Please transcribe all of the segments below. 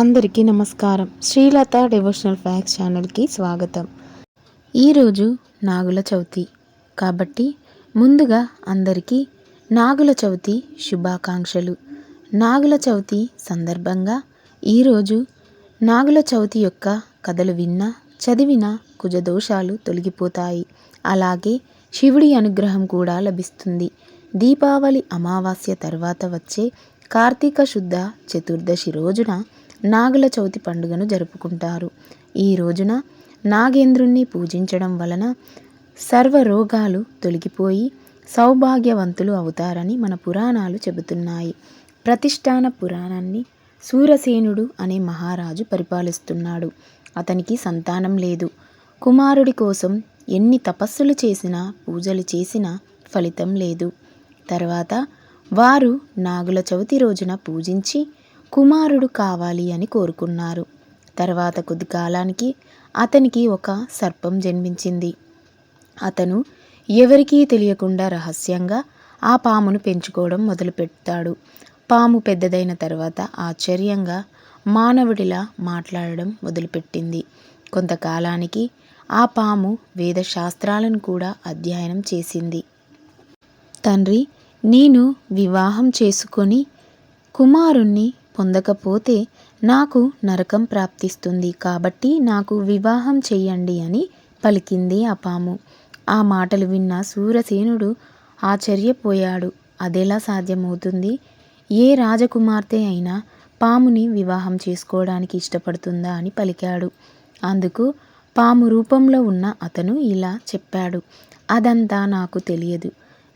అందరికీ నమస్కారం. Srilatha devotional fax ఛానల్కి స్వాగతం. ఈరోజు నాగుల చవితి. కాబట్టి ముందుగా అందరికీ నాగుల చవితి శుభాకాంక్షలు. నాగుల చవితి సందర్భంగా ఈరోజు నాగుల చవితి యొక్క కథలు విన్నా చదివిన కుజదోషాలు తొలగిపోతాయి. అలాగే శివుడి అనుగ్రహం కూడా లభిస్తుంది. దీపావళి అమావాస్య తర్వాత వచ్చే కార్తీక శుద్ధ చతుర్దశి రోజున నాగుల చవితి పండుగను జరుపుకుంటారు. ఈ రోజున నాగేంద్రుణ్ణి పూజించడం వలన సర్వ రోగాలు తొలగిపోయి సౌభాగ్యవంతులు అవుతారని మన పురాణాలు చెబుతున్నాయి. ప్రతిష్టాన పురాణాన్ని సూరసేనుడు అనే మహారాజు పరిపాలిస్తున్నాడు. అతనికి సంతానం లేదు. కుమారుడి కోసం ఎన్ని తపస్సులు చేసినా పూజలు చేసినా ఫలితం లేదు. తర్వాత వారు నాగుల చవితి రోజున పూజించి కుమారుడు కావాలి అని కోరుకున్నారు. తర్వాత కొద్ది కాలానికి అతనికి ఒక సర్పం జన్మించింది. అతను ఎవరికీ తెలియకుండా రహస్యంగా ఆ పామును పెంచుకోవడం మొదలుపెడతాడు పాము పెద్దదైన తర్వాత ఆశ్చర్యంగా మానవుడిలా మాట్లాడడం మొదలుపెట్టింది. కొంతకాలానికి ఆ పాము వేదశాస్త్రాలను కూడా అధ్యయనం చేసింది. తండ్రి నేను వివాహం చేసుకొని కుమారుణ్ణి పొందకపోతే నాకు నరకం ప్రాప్తిస్తుంది కాబట్టి నాకు వివాహం చెయ్యండి అని పలికింది ఆ పాము ఆ మాటలు విన్న సూరసేనుడు ఆశ్చర్యపోయాడు. అదెలా సాధ్యమవుతుంది? ఏ రాజకుమార్తె అయినా పాముని వివాహం చేసుకోవడానికి ఇష్టపడుతుందా అని పలికాడు. అందుకు పాము రూపంలో ఉన్న అతను ఇలా చెప్పాడు. అదంతా నాకు తెలియదు.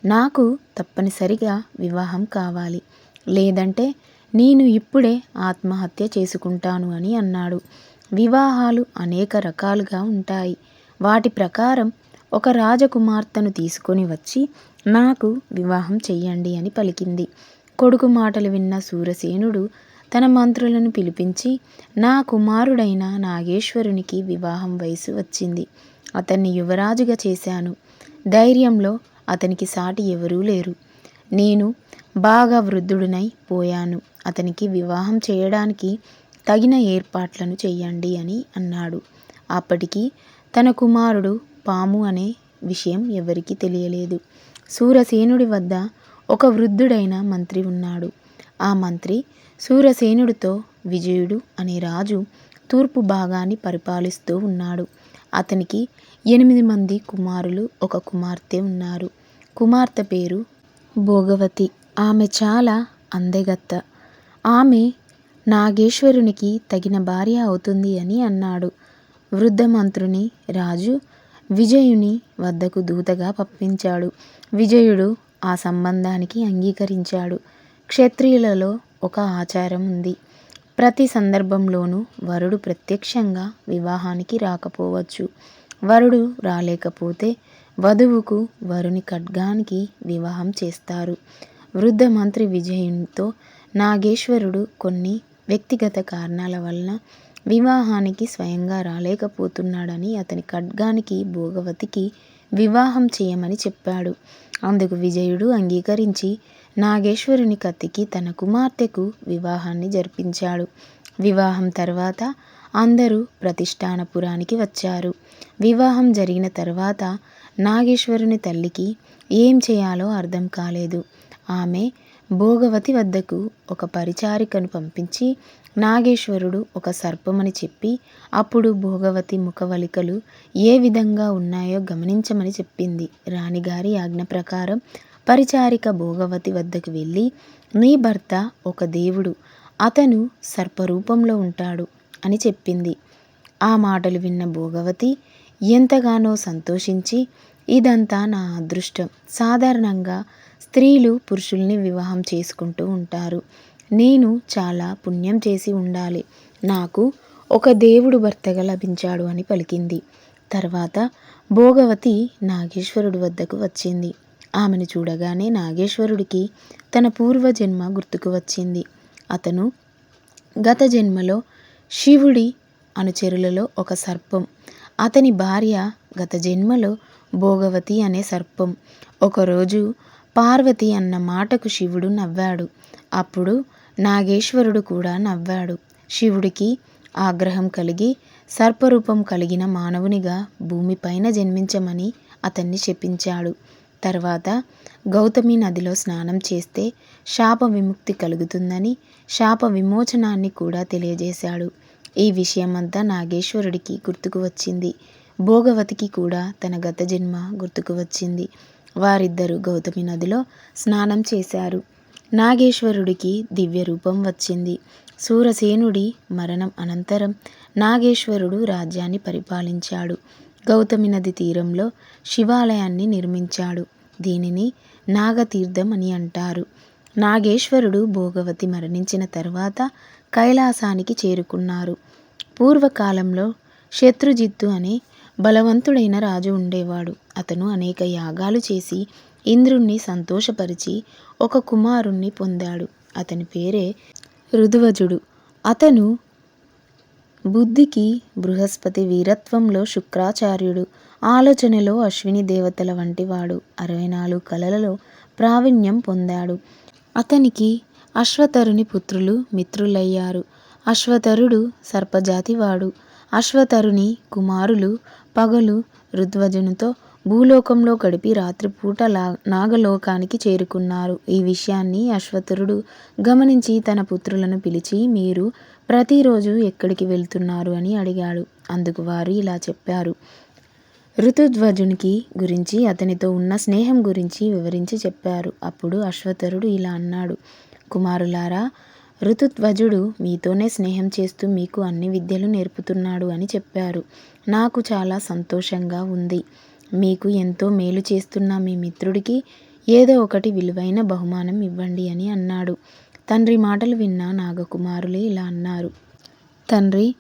నాకు తప్పనిసరిగా వివాహం కావాలి. లేదంటే నేను ఇప్పుడే ఆత్మహత్య చేసుకుంటాను అని అన్నాడు. వివాహాలు అనేక రకాలుగా ఉంటాయి. వాటి ప్రకారం ఒక రాజకుమార్తెను తీసుకొని వచ్చి నాకు వివాహం చెయ్యండి అని పలికింది. కొడుకు మాటలు విన్న సూరసేనుడు తన మంత్రులను పిలిపించి నా కుమారుడైన నాగేశ్వరునికి వివాహం వయసు వచ్చింది. అతన్ని యువరాజుగా చేశాను. ధైర్యంలో అతనికి సాటి ఎవరూ లేరు. నేను బాగా వృద్ధుడినై పోయాను. అతనికి వివాహం చేయడానికి తగిన ఏర్పాట్లను చెయ్యండి అని అన్నాడు. అప్పటికి తన కుమారుడు పాము అనే విషయం ఎవరికీ తెలియలేదు. సూరసేనుడి వద్ద ఒక వృద్ధుడైన మంత్రి ఉన్నాడు. ఆ మంత్రి సూరసేనుడితో విజయుడు అనే రాజు తూర్పు భాగాన్ని పరిపాలిస్తూ ఉన్నాడు. అతనికి ఎనిమిది మంది కుమారులు ఒక కుమార్తె ఉన్నారు. కుమార్తె పేరు భోగవతి. ఆమె చాలా అందెగత్త. ఆమె నాగేశ్వరునికి తగిన భార్య అవుతుంది అని అన్నాడు. వృద్ధ మంత్రుని రాజు విజయుని వద్దకు దూతగా పంపించాడు. విజయుడు ఆ సంబంధానికి అంగీకరించాడు. క్షత్రియులలో ఒక ఆచారం ఉంది. ప్రతి సందర్భంలోనూ వరుడు ప్రత్యక్షంగా వివాహానికి రాకపోవచ్చు. వరుడు రాలేకపోతే వధువుకు వరుని ఖడ్గానికి వివాహం చేస్తారు. వృద్ధ మంత్రి విజయునితో నాగేశ్వరుడు కొన్ని వ్యక్తిగత కారణాల వలన వివాహానికి స్వయంగా రాలేకపోతున్నాడని అతని ఖడ్గానికి భోగవతికి వివాహం చేయమని చెప్పాడు. అందుకు విజయుడు అంగీకరించి నాగేశ్వరుని కత్తికి తన కుమార్తెకు వివాహాన్ని జరిపించాడు. వివాహం తర్వాత అందరూ ప్రతిష్టానపురానికి వచ్చారు. వివాహం జరిగిన తర్వాత నాగేశ్వరుని తల్లికి ఏం చేయాలో అర్థం కాలేదు. ఆమె భోగవతి వద్దకు ఒక పరిచారికను పంపించి నాగేశ్వరుడు ఒక సర్పమని చెప్పి అప్పుడు భోగవతి ముఖవలికలు ఏ విధంగా ఉన్నాయో గమనించమని చెప్పింది. రాణిగారి ఆజ్ఞ ప్రకారం పరిచారిక భోగవతి వద్దకు వెళ్ళి నీ భర్త ఒక దేవుడు అతను సర్పరూపంలో ఉంటాడు అని చెప్పింది. ఆ మాటలు విన్న భోగవతి ఎంతగానో సంతోషించి ఇదంతా నా అదృష్టం. సాధారణంగా స్త్రీలు పురుషుల్ని వివాహం చేసుకుంటూ ఉంటారు. నేను చాలా పుణ్యం చేసి ఉండాలి. నాకు ఒక దేవుడు భర్తగా లభించాడు అని పలికింది. తర్వాత భోగవతి నాగేశ్వరుడి వద్దకు వచ్చింది. ఆమెను చూడగానే నాగేశ్వరుడికి తన పూర్వజన్మ గుర్తుకు వచ్చింది. అతను గత జన్మలో శివుడి అనుచరులలో ఒక సర్పం. అతని భార్య గత జన్మలో భోగవతి అనే సర్పం. ఒకరోజు పార్వతి అన్న మాటకు శివుడు నవ్వాడు. అప్పుడు నాగేశ్వరుడు కూడా నవ్వాడు. శివుడికి ఆగ్రహం కలిగి సర్పరూపం కలిగిన మానవునిగా భూమిపైన జన్మించమని అతన్ని శపించాడు తర్వాత గౌతమి నదిలో స్నానం చేస్తే శాప విముక్తి కలుగుతుందని శాప విమోచనాన్ని కూడా తెలియజేశాడు. ఈ విషయమంతా నాగేశ్వరుడికి గుర్తుకు వచ్చింది. భోగవతికి కూడా తన గత జన్మ గుర్తుకు వచ్చింది. వారిద్దరూ గౌతమి నదిలో స్నానం చేశారు. నాగేశ్వరుడికి దివ్య రూపం వచ్చింది. సూరసేనుడి మరణం అనంతరం నాగేశ్వరుడు రాజ్యాన్ని పరిపాలించాడు. గౌతమి నది తీరంలో శివాలయాన్ని నిర్మించాడు. దీనిని నాగతీర్థం అని అంటారు. నాగేశ్వరుడు భోగవతి మరణించిన తర్వాత కైలాసానికి చేరుకున్నారు. పూర్వకాలంలో శత్రుజిత్తు అనే బలవంతుడైన రాజు ఉండేవాడు. అతను అనేక యాగాలు చేసి ఇంద్రుణ్ణి సంతోషపరిచి ఒక కుమారుణ్ణి పొందాడు. అతని పేరే ఋతువజుడు అతను బుద్ధికి బృహస్పతి వీరత్వంలో శుక్రాచార్యుడు ఆలోచనలో అశ్విని దేవతల వంటివాడు అరవై నాలుగు కళలలో ప్రావీణ్యం పొందాడు. అతనికి అశ్వతరుని పుత్రులు మిత్రులయ్యారు. అశ్వతరుడు సర్పజాతివాడు. అశ్వతరుని కుమారులు పగలు ఋద్వజునితో భూలోకంలో గడిపి రాత్రిపూట లా నాగలోకానికి చేరుకున్నారు. ఈ విషయాన్ని అశ్వతరుడు గమనించి తన పుత్రులను పిలిచి మీరు ప్రతిరోజు ఎక్కడికి వెళ్తున్నారు అని అడిగాడు. అందుకు వారు ఇలా చెప్పారు. ఋతుధ్వజునికి గురించి అతనితో ఉన్న స్నేహం గురించి వివరించి చెప్పారు. అప్పుడు అశ్వతరుడు ఇలా అన్నాడు. కుమారులారా ఋతుధ్వజుడు మీతోనే స్నేహం చేస్తూ మీకు అన్ని విద్యలు నేర్పుతున్నాడు అని చెప్పారు. నాకు చాలా సంతోషంగా ఉంది. మీకు ఎంతో మేలు చేస్తున్న మీ మిత్రుడికి ఏదో ఒకటి విలువైన బహుమానం ఇవ్వండి అని అన్నాడు. తండ్రి మాటలు విన్న నాగకుమారులే ఇలా అన్నారు. తండ్రి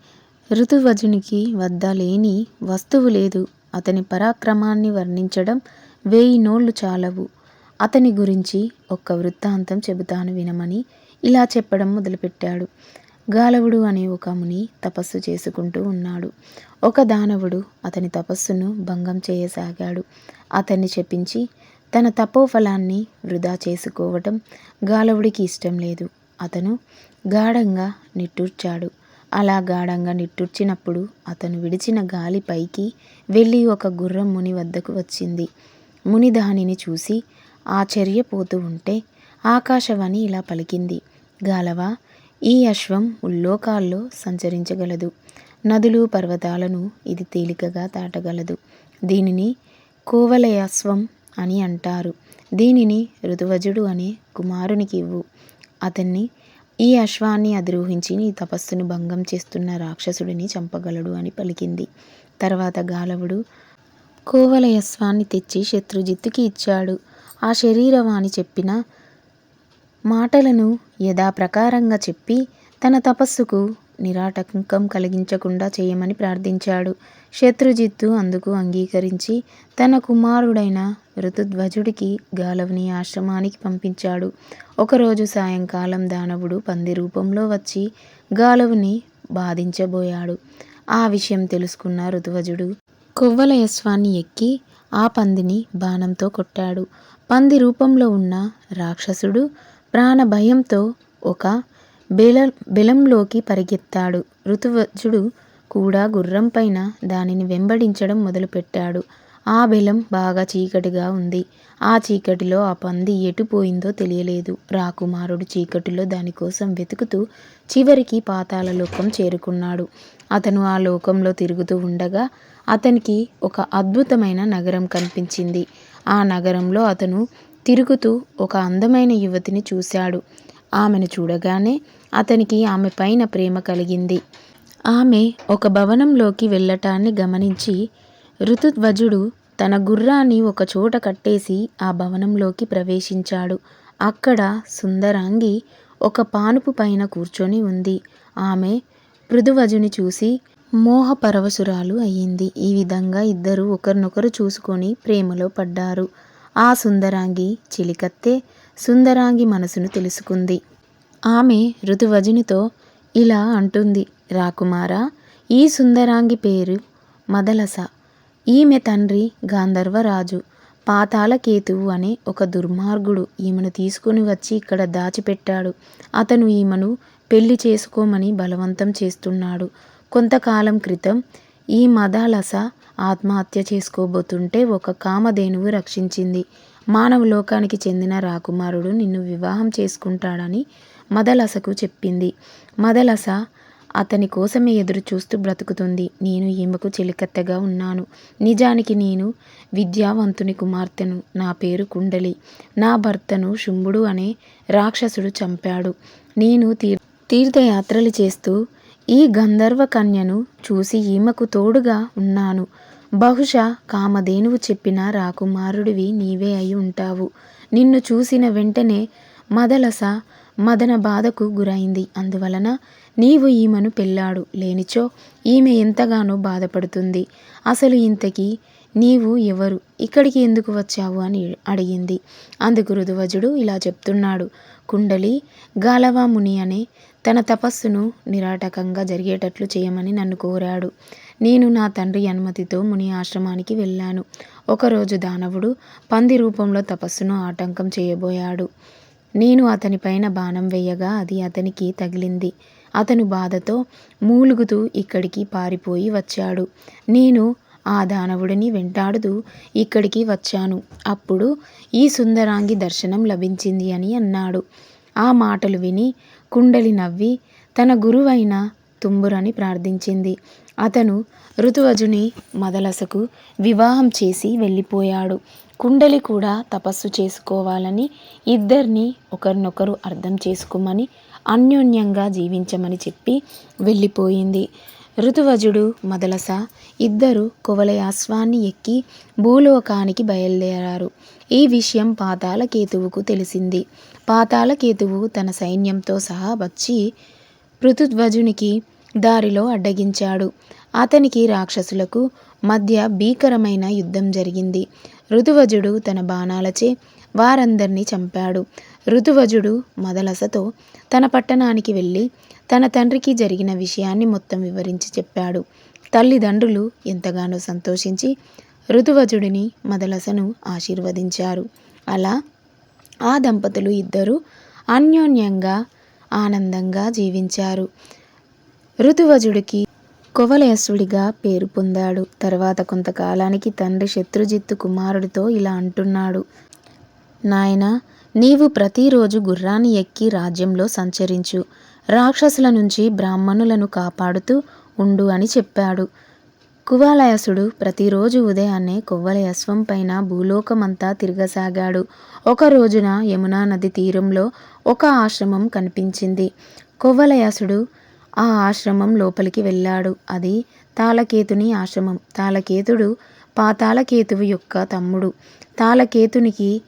ఋతువజునికి వద్ద లేని వస్తువు లేదు. అతని పరాక్రమాన్ని వర్ణించడం వేయి నోళ్ళు చాలవు. అతని గురించి ఒక్క వృత్తాంతం చెబుతాను వినమని ఇలా చెప్పడం మొదలుపెట్టాడు. గాలవుడు అనే ఒక ముని తపస్సు చేసుకుంటూ ఉన్నాడు. ఒక దానవుడు అతని తపస్సును భంగం చేయసాగాడు. అతన్ని చెప్పించి తన తపోఫలాన్ని వృధా చేసుకోవటం గాలవుడికి ఇష్టం లేదు. అతను గాఢంగా నిట్టూర్చాడు. అలా గాఢంగా నిట్టూర్చినప్పుడు అతను విడిచిన గాలి పైకి వెళ్ళి ఒక గుర్రం ముని వద్దకు వచ్చింది. ముని దానిని చూసి ఆశ్చర్యపోతూ ఉంటే ఆకాశవాణి ఇలా పలికింది. గాలవా ఈ అశ్వం ఉల్లోకాల్లో సంచరించగలదు. నదులు పర్వతాలను ఇది తేలికగా దాటగలదు. దీనిని కోవలయాశ్వం అని అంటారు. దీనిని ఋతువజుడు అనే కుమారునికి ఇవ్వు. అతన్ని ఈ అశ్వాన్ని అధిరోహించి నీ తపస్సును భంగం చేస్తున్న రాక్షసుడిని చంపగలడు అని పలికింది. తర్వాత గాలవుడు కోవలయస్వాన్ని తెచ్చి శత్రుజిత్తుకి ఇచ్చాడు. ఆ శరీరవాణి చెప్పిన మాటలను యథాప్రకారంగా చెప్పి తన తపస్సుకు నిరాటంకం కలిగించకుండా చేయమని ప్రార్థించాడు. శత్రుజిత్తు అందుకు అంగీకరించి తన కుమారుడైన ఋతుధ్వజుడికి గాలవుని ఆశ్రమానికి పంపించాడు. ఒకరోజు సాయంకాలం దానవుడు పంది రూపంలో వచ్చి గాలవుని బాధించబోయాడు. ఆ విషయం తెలుసుకున్న ఋతువజుడు కొవ్వల యశ్వాన్ని ఎక్కి ఆ పందిని బాణంతో కొట్టాడు. పంది రూపంలో ఉన్న రాక్షసుడు ప్రాణభయంతో ఒక బెల బెలంలోకి పరిగెత్తాడు. ఋతువజుడు కూడా గుర్రం పైన దానిని వెంబడించడం మొదలుపెట్టాడు. ఆ బెలం బాగా చీకటిగా ఉంది. ఆ చీకటిలో ఆ పంది ఎటు పోయిందో తెలియలేదు. రాకుమారుడు చీకటిలో దానికోసం వెతుకుతూ చివరికి పాతాల లోకం చేరుకున్నాడు. అతను ఆ లోకంలో తిరుగుతూ ఉండగా అతనికి ఒక అద్భుతమైన నగరం కనిపించింది. ఆ నగరంలో అతను తిరుగుతూ ఒక అందమైన యువతిని చూశాడు. ఆమెను చూడగానే అతనికి ఆమె పైన ప్రేమ కలిగింది. ఆమె ఒక భవనంలోకి వెళ్ళటాన్ని గమనించి ఋతుధ్వజుడు తన గుర్రాన్ని ఒక చోట కట్టేసి ఆ భవనంలోకి ప్రవేశించాడు. అక్కడ సుందరాంగి ఒక పానుపు పైన కూర్చొని ఉంది. ఆమె పృథువజుని చూసి మోహపరవశురాలు అయ్యింది. ఈ విధంగా ఇద్దరు ఒకరినొకరు చూసుకొని ప్రేమలో పడ్డారు. ఆ సుందరాంగి చిలికత్తే సుందరాంగి మనసును తెలుసుకుంది. ఆమె ఋతువజునితో ఇలా అంటుంది రాకుమారా ఈ సుందరాంగి పేరు మదలస. ఈమె తండ్రి గాంధర్వరాజు పాతాళకేతువు అనే ఒక దుర్మార్గుడు ఈమెను తీసుకుని వచ్చి ఇక్కడ దాచిపెట్టాడు. అతను ఈమెను పెళ్ళి చేసుకోమని బలవంతం చేస్తున్నాడు. కొంతకాలం క్రితం ఈ మదాలస ఆత్మహత్య చేసుకోబోతుంటే ఒక కామధేనువు రక్షించింది. మానవ లోకానికి చెందిన రాకుమారుడు నిన్ను వివాహం చేసుకుంటాడని మదలసకు చెప్పింది. మదలస అతని కోసమే ఎదురు చూస్తూ బ్రతుకుతుంది. నేను ఈమెకు చెలికత్తెగా ఉన్నాను. నిజానికి నేను విద్యావంతుని కుమార్తెను. నా పేరు కుండలి. నా భర్తను శుంభుడు అనే రాక్షసుడు చంపాడు. నేను తీర్ తీర్థయాత్రలు చేస్తూ ఈ గంధర్వ కన్యను చూసి ఈమెకు తోడుగా ఉన్నాను. బహుశా కామధేనువు చెప్పిన రాకుమారుడివి నీవే అయి ఉంటావు. నిన్ను చూసిన వెంటనే మదలస మదన బాధకు గురైంది. అందువలన నీవు ఈమెను పెళ్ళాడు. లేనిచో ఈమె ఎంతగానో బాధపడుతుంది. అసలు ఇంతకీ నీవు ఎవరు? ఇక్కడికి ఎందుకు వచ్చావు అని అడిగింది. అందుకు ఋతువజుడు ఇలా చెప్తున్నాడు. కుండలి గాలవాముని అనే తన తపస్సును నిరాటకంగా జరిగేటట్లు చేయమని నన్ను కోరాడు. నేను నా తండ్రి అనుమతితో ముని ఆశ్రమానికి వెళ్ళాను. ఒకరోజు దానవుడు పంది రూపంలో తపస్సును ఆటంకం చేయబోయాడు. నేను అతనిపైన బాణం వేయగా అది అతనికి తగిలింది. అతను బాధతో మూలుగుతూ ఇక్కడికి పారిపోయి వచ్చాడు. నేను ఆ దానవుడిని వెంటాడుతూ ఇక్కడికి వచ్చాను. అప్పుడు ఈ సుందరాంగి దర్శనం లభించింది అని అన్నాడు. ఆ మాటలు విని కుండలి నవ్వి తన గురువైన తుంబురని ప్రార్థించింది. అతను ఋతువజుని మదలసకు వివాహం చేసి వెళ్ళిపోయాడు. కుండలి కూడా తపస్సు చేసుకోవాలని ఇద్దరిని ఒకరినొకరు అర్థం చేసుకోమని అన్యోన్యంగా జీవించమని చెప్పి వెళ్ళిపోయింది. ఋతువజుడు మదలస ఇద్దరు కువలయాశ్వాన్ని ఎక్కి భూలోకానికి బయలుదేరారు. ఈ విషయం పాతాళకేతువుకు తెలిసింది. పాతాళకేతువు తన సైన్యంతో సహా వచ్చి ఋతుధ్వజునికి దారిలో అడ్డగించాడు. అతనికి రాక్షసులకు మధ్య భీకరమైన యుద్ధం జరిగింది. ఋతువజుడు తన బాణాలచే వారందరినీ చంపాడు. ఋతువజుడు మదలసతో తన పట్టణానికి వెళ్ళి తన తండ్రికి జరిగిన విషయాన్ని మొత్తం వివరించి చెప్పాడు. తల్లిదండ్రులు ఎంతగానో సంతోషించి ఋతువజుడిని మదలసను ఆశీర్వదించారు. అలా ఆ దంపతులు ఇద్దరు అన్యోన్యంగా ఆనందంగా జీవించారు. ఋతువజుడికి కువలయస్సుడిగా పేరు పొందాడు. తర్వాత కొంతకాలానికి తండ్రి శత్రుజిత్తు కుమారుడితో ఇలా అంటున్నాడు. నాయనా నీవు ప్రతిరోజు గుర్రాన్ని ఎక్కి రాజ్యంలో సంచరించు. రాక్షసుల నుంచి బ్రాహ్మణులను కాపాడుతూ ఉండు అని చెప్పాడు. కువాలయసుడు ప్రతిరోజు ఉదయాన్నే కొవ్వలయస్వం పైన భూలోకమంతా తిరగసాగాడు. ఒక రోజున యమునా నది తీరంలో ఒక ఆశ్రమం కనిపించింది. కొవ్వలయాసుడు ఆ ఆశ్రమం లోపలికి వెళ్ళాడు. అది తాళకేతుని ఆశ్రమం. తాళకేతుడు పాతాళకేతువు యొక్క తమ్ముడు. తాళకేతునికి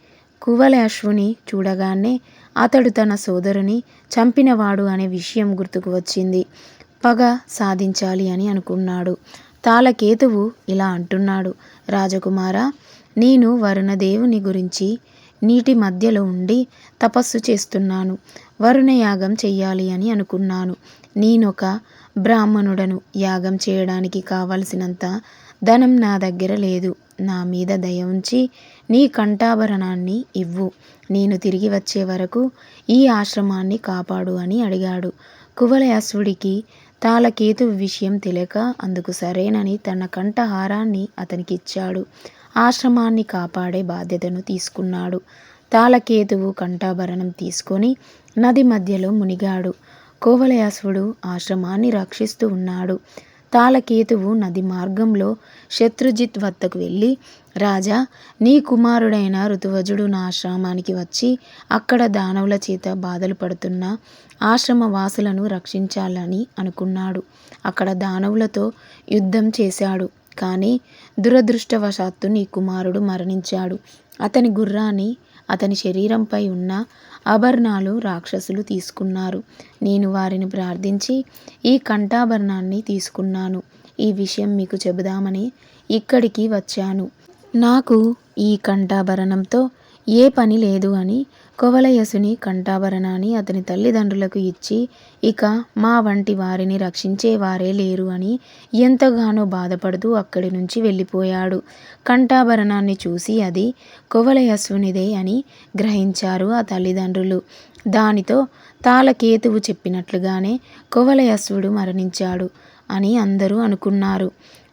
కువలయాశ్వుని చూడగానే అతడు తన సోదరుని చంపినవాడు అనే విషయం గుర్తుకు వచ్చింది. పగ సాధించాలి అని అనుకున్నాడు. తాళకేతువు ఇలా అంటున్నాడు. రాజకుమార నేను వరుణదేవుని గురించి నీటి మధ్యలో ఉండి తపస్సు చేస్తున్నాను. వరుణ యాగం చెయ్యాలి అని అనుకున్నాను. నేనొక బ్రాహ్మణుడను యాగం చేయడానికి కావలసినంత ధనం నా దగ్గర లేదు. నా మీద దయ ఉంచి నీ కంఠాభరణాన్ని ఇవ్వు. నేను తిరిగి వచ్చే వరకు ఈ ఆశ్రమాన్ని కాపాడు అని అడిగాడు. కువలయాసుడికి తాళకేతు విషయం తెలియక అందుకు సరేనని తన కంఠహారాన్ని అతనికి ఇచ్చాడు ఆశ్రమాన్ని కాపాడే బాధ్యతను తీసుకున్నాడు. తాళకేతువు కంఠాభరణం తీసుకొని నది మధ్యలో మునిగాడు. కోవలయాసుడు ఆశ్రమాన్ని రక్షిస్తూ ఉన్నాడు. తాళకేతువు నది మార్గంలో శత్రుజిత్ వద్దకు వెళ్ళి రాజా నీ కుమారుడైన ఋతువజుడు నా ఆశ్రమానికి వచ్చి అక్కడ దానవుల చేత బాధలు పడుతున్న ఆశ్రమ వాసులను రక్షించాలని అనుకున్నాడు. అక్కడ దానవులతో యుద్ధం చేశాడు. కానీ దురదృష్టవశాత్తు నీ కుమారుడు మరణించాడు. అతని గుర్రాన్ని అతని శరీరంపై ఉన్న ఆభరణాలు రాక్షసులు తీసుకున్నారు. నేను వారిని ప్రార్థించి ఈ కంఠాభరణాన్ని తీసుకున్నాను. ఈ విషయం మీకు చెబుదామని ఇక్కడికి వచ్చాను. నాకు ఈ కంఠాభరణంతో ఏ పని లేదు అని కోవలయసుని కంఠాభరణాన్ని అతని తల్లిదండ్రులకు ఇచ్చి ఇక మా వంటి వారిని రక్షించేవారే లేరు అని ఎంతగానో బాధపడుతూ అక్కడి నుంచి వెళ్ళిపోయాడు. కంఠాభరణాన్ని చూసి అది కోవలయసునిదే అని గ్రహించారు ఆ తల్లిదండ్రులు. దానితో తాళకేతువు చెప్పినట్లుగానే కువలయస్సుడు మరణించాడు అని అందరూ అనుకున్నారు.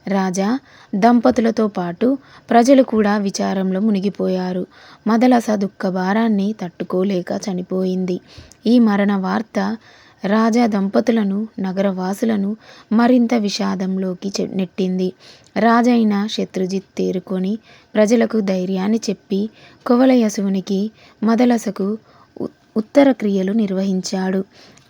రాజా దంపతులతో పాటు ప్రజలు కూడా విచారంలో మునిగిపోయారు. మదలస దుఃఖ భారాన్ని తట్టుకోలేక చనిపోయింది. ఈ మరణ వార్త రాజా దంపతులను నగరవాసులను మరింత విషాదంలోకి నెట్టింది. రాజైన శత్రుజిత్ తేరుకొని ప్రజలకు ధైర్యాన్ని చెప్పి కువలయసువునికి మదలసకు ఉత్తర క్రియలు నిర్వహించాడు.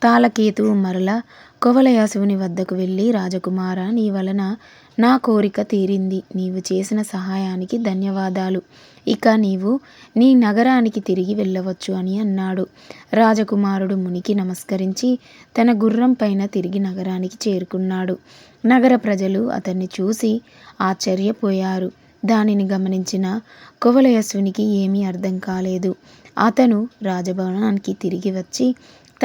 తాళకేతువు మరల కువలయాసువుని వద్దకు వెళ్ళి రాజకుమార నీ వలన నా కోరిక తీరింది. నీవు చేసిన సహాయానికి ధన్యవాదాలు. ఇక నీవు నీ నగరానికి తిరిగి వెళ్ళవచ్చు అని అన్నాడు. రాజకుమారుడు మునికి నమస్కరించి తన గుర్రం పైన తిరిగి నగరానికి చేరుకున్నాడు. నగర ప్రజలు అతన్ని చూసి ఆశ్చర్యపోయారు. దానిని గమనించిన కువలయస్సునికి ఏమీ అర్థం కాలేదు. అతను రాజభవనానికి తిరిగి వచ్చి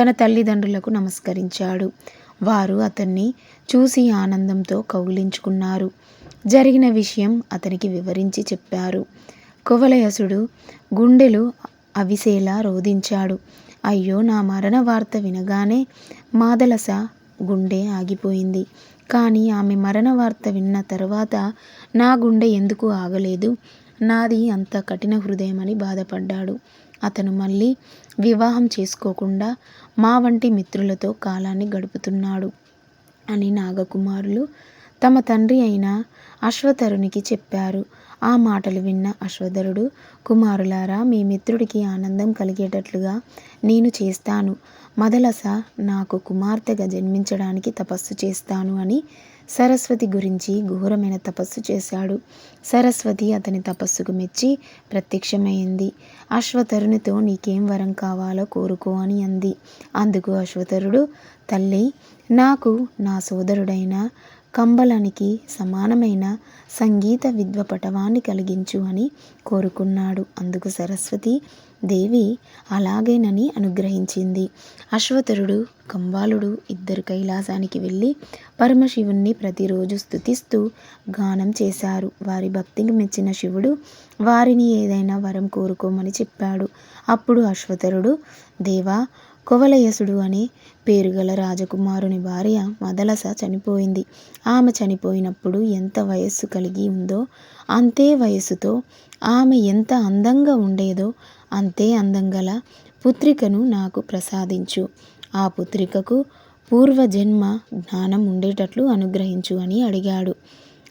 తన తల్లిదండ్రులకు నమస్కరించాడు. వారు అతన్ని చూసి ఆనందంతో కౌగిలించుకున్నారు. జరిగిన విషయం అతనికి వివరించి చెప్పారు. కువలయసుడు గుండెలు అవిసేలా రోధించాడు. అయ్యో నా మరణ వార్త వినగానే మాదలస గుండె ఆగిపోయింది. కానీ ఆమె మరణ వార్త విన్న తర్వాత నా గుండె ఎందుకు ఆగలేదు? నాది అంత కఠిన హృదయమని బాధపడ్డాడు. అతను మళ్ళీ వివాహం చేసుకోకుండా మా వంటి మిత్రులతో కాలాన్ని గడుపుతున్నాడు. అని నాగకుమారులు తమ తండ్రి అయిన అశ్వతరునికి చెప్పారు. ఆ మాటలు విన్న అశ్వధరుడు కుమారులారా మీ మిత్రుడికి ఆనందం కలిగేటట్లుగా నేను చేస్తాను. మదలస నాకు కుమార్తెగా జన్మించడానికి తపస్సు చేస్తాను అని సరస్వతి గురించి ఘోరమైన తపస్సు చేశాడు. సరస్వతి అతని తపస్సుకు మెచ్చి ప్రత్యక్షమైంది. అశ్వతరునితో నీకేం వరం కావాలో కోరుకో అని అంది. అందుకు అశ్వతరుడు తల్లి నాకు నా సోదరుడైన కంబలానికి సమానమైన సంగీత విద్వపటవాన్ని కలిగించు అని కోరుకున్నాడు. అందుకు సరస్వతి దేవి అలాగేనని అనుగ్రహించింది. అశ్వతరుడు కంబాలుడు ఇద్దరు కైలాసానికి వెళ్ళి పరమశివుణ్ణి ప్రతిరోజు స్థుతిస్తూ గానం చేశారు. వారి భక్తికి మెచ్చిన శివుడు వారిని ఏదైనా వరం కోరుకోమని చెప్పాడు. అప్పుడు అశ్వతరుడు దేవా కువలయసుడు అనే పేరుగల రాజకుమారుని భార్య మదలస చనిపోయింది. ఆమె చనిపోయినప్పుడు ఎంత వయస్సు కలిగి ఉందో అంతే వయస్సుతో ఆమె ఎంత అందంగా ఉండేదో అంతే అందంగల పుత్రికను నాకు ప్రసాదించు. ఆ పుత్రికకు పూర్వజన్మ జ్ఞానం ఉండేటట్లు అనుగ్రహించు అని అడిగాడు.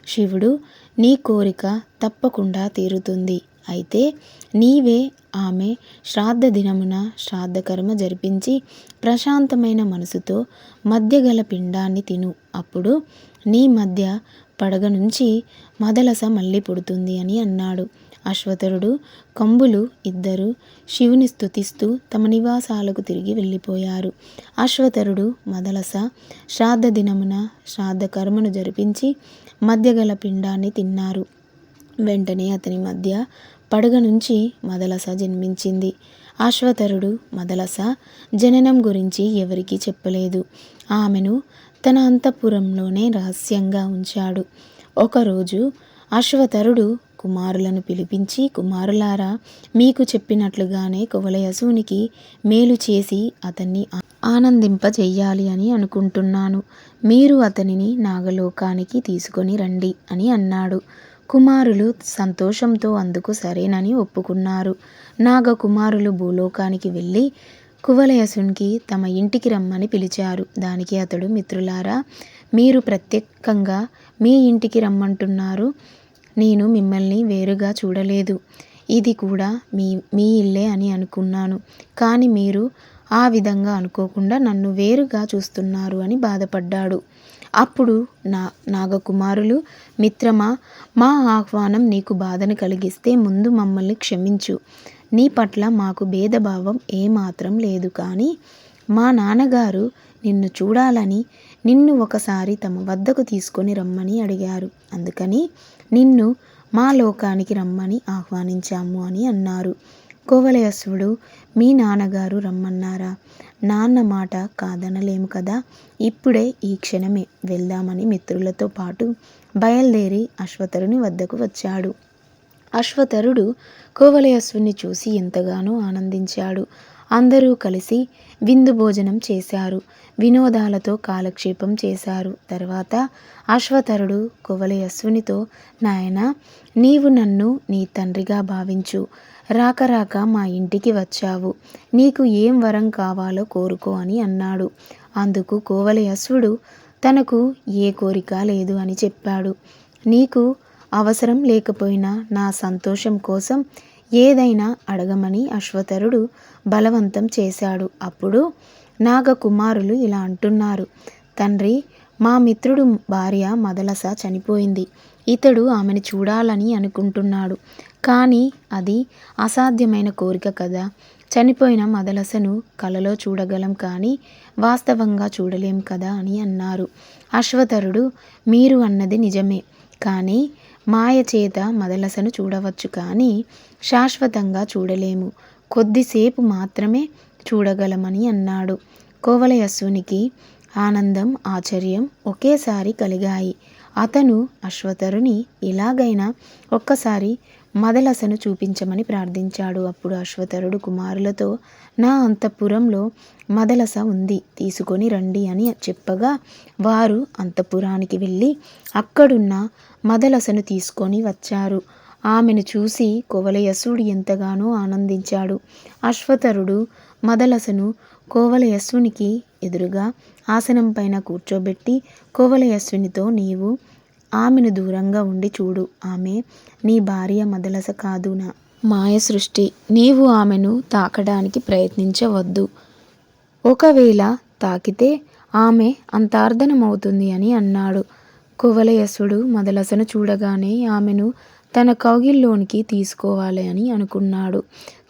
శివుడు నీ కోరిక తప్పకుండా తీరుతుంది. అయితే నీవే ఆమె శ్రాద్ధ దినమున శ్రాద్ధకర్మ జరిపించి ప్రశాంతమైన మనసుతో మధ్యగల పిండాన్ని తిను. అప్పుడు నీ మధ్య పడగ నుంచి మదలస మళ్ళీ పుడుతుంది అని అన్నాడు. అశ్వతరుడు కంబులు ఇద్దరు శివుని స్థుతిస్తూ తమ నివాసాలకు తిరిగి వెళ్ళిపోయారు. అశ్వతరుడు మదలస శ్రాద్ధ దినమున శ్రాద్ధ కర్మను జరిపించి మధ్యగల పిండాన్ని తిన్నారు. వెంటనే అతని మధ్య పడగ నుంచి మదలస జన్మించింది. ఆశ్వతరుడు మదలస జననం గురించి ఎవరికీ చెప్పలేదు. ఆమెను తన అంతఃపురంలోనే రహస్యంగా ఉంచాడు. ఒకరోజు అశ్వతరుడు కుమారులను పిలిపించి కుమారులారా మీకు చెప్పినట్లుగానే కువలయసునికి మేలు చేసి అతన్ని ఆనందింపజెయ్యాలి అని అనుకుంటున్నాను. మీరు అతనిని నాగలోకానికి తీసుకొని రండి అని అన్నాడు. కుమారులు సంతోషంతో అందుకు సరేనని ఒప్పుకున్నారు. నాగకుమారులు భూలోకానికి వెళ్ళి కువలయసునికి తమ ఇంటికి రమ్మని పిలిచారు. దానికి అతడు మిత్రులారా మీరు ప్రత్యేకంగా మీ ఇంటికి రమ్మంటున్నారు. నేను మిమ్మల్ని వేరుగా చూడలేదు. ఇది కూడా మీ మీ ఇల్లే అని అనుకున్నాను. కానీ మీరు ఆ విధంగా అనుకోకుండా నన్ను వేరుగా చూస్తున్నారు అని బాధపడ్డాడు. అప్పుడు నా నాగకుమారులు మిత్రమా మా ఆహ్వానం నీకు బాధను కలిగిస్తే ముందు మమ్మల్ని క్షమించు. నీ పట్ల మాకు భేదభావం ఏమాత్రం లేదు కానీ మా నాన్నగారు నిన్ను చూడాలని నిన్ను ఒకసారి తమ వద్దకు తీసుకొని రమ్మని అడిగారు. అందుకని నిన్ను మా లోకానికి రమ్మని ఆహ్వానించాము అని అన్నారు. కోవలయస్సుడు మీ నాన్నగారు రమ్మన్నారా? నాన్న మాట కాదనలేము కదా? ఇప్పుడే ఈ క్షణమే వెళ్దామని మిత్రులతో పాటు బయలుదేరి అశ్వతరుని వద్దకు వచ్చాడు. అశ్వతరుడు కోవలయస్సుని చూసి ఎంతగానో ఆనందించాడు. అందరూ కలిసి విందు భోజనం చేశారు. వినోదాలతో కాలక్షేపం చేశారు. తర్వాత అశ్వతరుడు కువలయస్సునితో నాయన నీవు నన్ను నీ తండ్రిగా భావించు. రాక రాక మా ఇంటికి వచ్చావు. నీకు ఏం వరం కావాలో కోరుకో అని అన్నాడు. అందుకు కోవలయస్సుడు తనకు ఏ కోరిక లేదు అని చెప్పాడు. నీకు అవసరం లేకపోయినా నా సంతోషం కోసం ఏదైనా అడగమని అశ్వతరుడు బలవంతం చేశాడు. అప్పుడు నాగకుమారులు ఇలా అంటున్నారు. తండ్రి మా మిత్రుడు భార్య మదలస చనిపోయింది. ఇతడు ఆమెను చూడాలని అనుకుంటున్నాడు. కానీ అది అసాధ్యమైన కోరిక కదా. చనిపోయిన మదలసను కలలో చూడగలం కానీ వాస్తవంగా చూడలేం కదా అని అన్నారు. అశ్వతరుడు మీరు అన్నది నిజమే. కానీ మాయ చేత మదలసను చూడవచ్చు కానీ శాశ్వతంగా చూడలేము. కొద్దిసేపు మాత్రమే చూడగలమని అన్నాడు. కోవలయస్సునికి ఆనందం ఆశ్చర్యం ఒకేసారి కలిగాయి. అతను అశ్వతరుని ఎలాగైనా ఒక్కసారి మదలసను చూపించమని ప్రార్థించాడు. అప్పుడు అశ్వతరుడు కుమారులతో నా అంతఃపురంలో మదలస ఉంది తీసుకొని రండి అని చెప్పగా వారు అంతఃపురానికి వెళ్ళి అక్కడున్న మదలసను తీసుకొని వచ్చారు. ఆమెను చూసి కువలయస్సుడు ఎంతగానో ఆనందించాడు. అశ్వతరుడు మదలసను కోవలయస్సునికి ఎదురుగా ఆసనం పైన కూర్చోబెట్టి కోవలయస్సునితో నీవు ఆమెను దూరంగా ఉండి చూడు. ఆమె నీ భార్య మదలస కాదునా? మాయ సృష్టి నీవు ఆమెను తాకడానికి ప్రయత్నించవద్దు. ఒకవేళ తాకితే ఆమె అంతార్థనమవుతుంది అని అన్నాడు. కువలయసుడు మదలసను చూడగానే ఆమెను తన కౌగిల్లోనికి తీసుకోవాలి అని అనుకున్నాడు.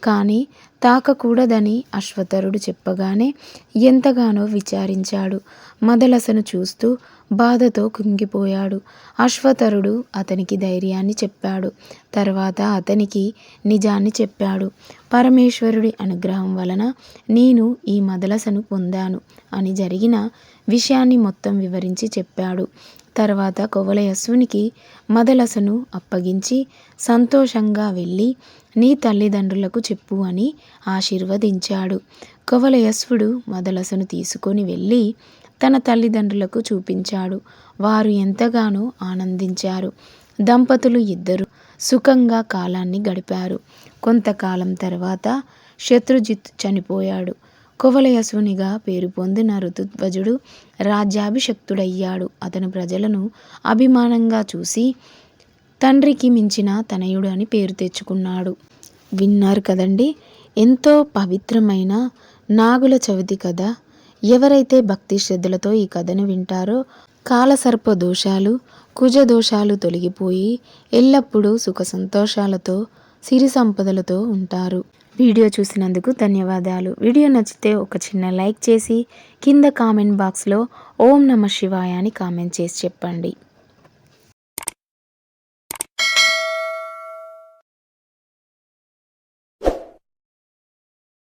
కానీ తాకకూడదని అశ్వతరుడు చెప్పగానే ఎంతగానో విచారించాడు. మదలసను చూస్తూ బాధతో కుంగిపోయాడు. అశ్వతరుడు అతనికి ధైర్యాన్ని చెప్పాడు. తర్వాత అతనికి నిజాన్ని చెప్పాడు. పరమేశ్వరుడి అనుగ్రహం వలన నేను ఈ మదలసను పొందాను అని జరిగిన విషయాన్ని మొత్తం వివరించి చెప్పాడు. తర్వాత కొవలయస్సునికి మదలసను అప్పగించి సంతోషంగా వెళ్ళి నీ తల్లిదండ్రులకు చెప్పు అని ఆశీర్వదించాడు. కొవలయస్వుడు మదలసను తీసుకొని వెళ్ళి తన తల్లిదండ్రులకు చూపించాడు. వారు ఎంతగానో ఆనందించారు. దంపతులు ఇద్దరు సుఖంగా కాలాన్ని గడిపారు. కొంతకాలం తర్వాత శత్రుజిత్ చనిపోయాడు. కువలయసునిగా పేరు పొందిన ఋతుధ్వజుడు రాజ్యాభిషక్తుడయ్యాడు. అతను ప్రజలను అభిమానంగా చూసి తండ్రికి మించిన తనయుడు అని పేరు తెచ్చుకున్నాడు. విన్నారు కదండి! ఎంతో పవిత్రమైన నాగుల చవితి కథ. ఎవరైతే భక్తి శ్రద్ధలతో ఈ కథను వింటారో కాలసర్ప దోషాలు కుజ దోషాలు తొలగిపోయి ఎల్లప్పుడూ సుఖ సంతోషాలతో సిరి సంపదలతో ఉంటారు. వీడియో చూసినందుకు ధన్యవాదాలు. వీడియో నచ్చితే ఒక చిన్న లైక్ చేసి కింద కామెంట్ బాక్స్లో ఓం నమ శివాయ అని కామెంట్ చేసి చెప్పండి.